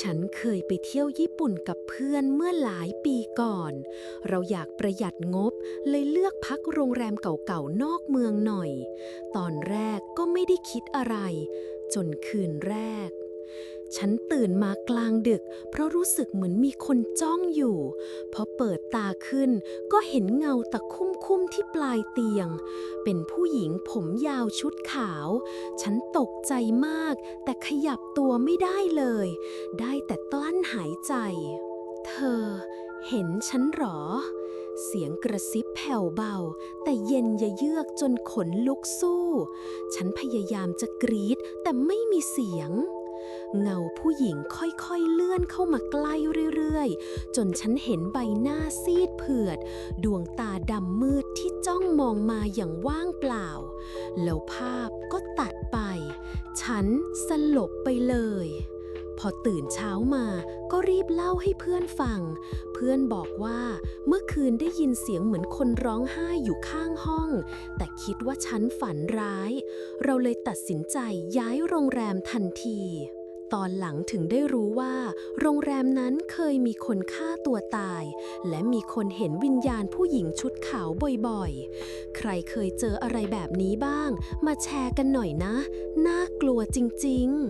ฉันเคยไปเที่ยวญี่ปุ่นกับเพื่อนเมื่อหลายปีก่อน เราอยากประหยัดงบเลยเลือกพักโรงแรมเก่าๆนอกเมืองหน่อย ตอนแรกก็ไม่ได้คิดอะไร จนคืนแรก ฉันตื่นมากลางดึก เพราะรู้สึกเหมือนมีคนจ้องอยู่ พอเปิดตาขึ้นก็เห็นเงาตะคุ่มๆที่ปลายเตียง เป็นผู้หญิงผมยาวชุดขาว ฉันตกใจมาก แต่ขยับตัวไม่ได้เลย ได้แต่กลั้นหายใจ เธอเห็นฉันหรอ เสียงกระซิบแผ่วเบา แต่เย็นยะเยือกจนขนลุกสู้ ฉันพยายามจะกรีดแต่ไม่มีเสียง เงาผู้หญิงค่อยๆเลื่อนเข้ามาใกล้เรื่อยๆ จนฉันเห็นใบหน้าซีดเผือด ดวงตาดำมืดที่จ้องมองมาอย่างว่างเปล่า แล้วภาพก็ตัดไป ฉันสลบไปเลย พอตื่นเช้ามาก็รีบเล่าให้เพื่อนฟัง เพื่อนบอกว่าเมื่อคืนได้ยินเสียงเหมือนคนร้องไห้อยู่ข้างห้อง แต่คิดว่าฉันฝันร้าย เราเลยตัดสินใจย้ายโรงแรมทันทีตอนหลังถึงได้รู้ว่า โรงแรมนั้นเคยมีคนฆ่าตัวตาย และมีคนเห็นวิญญาณผู้หญิงชุดขาวบ่อยๆ ใครเคยเจออะไรแบบนี้บ้าง มาแชร์กันหน่อยนะ น่ากลัวจริงๆ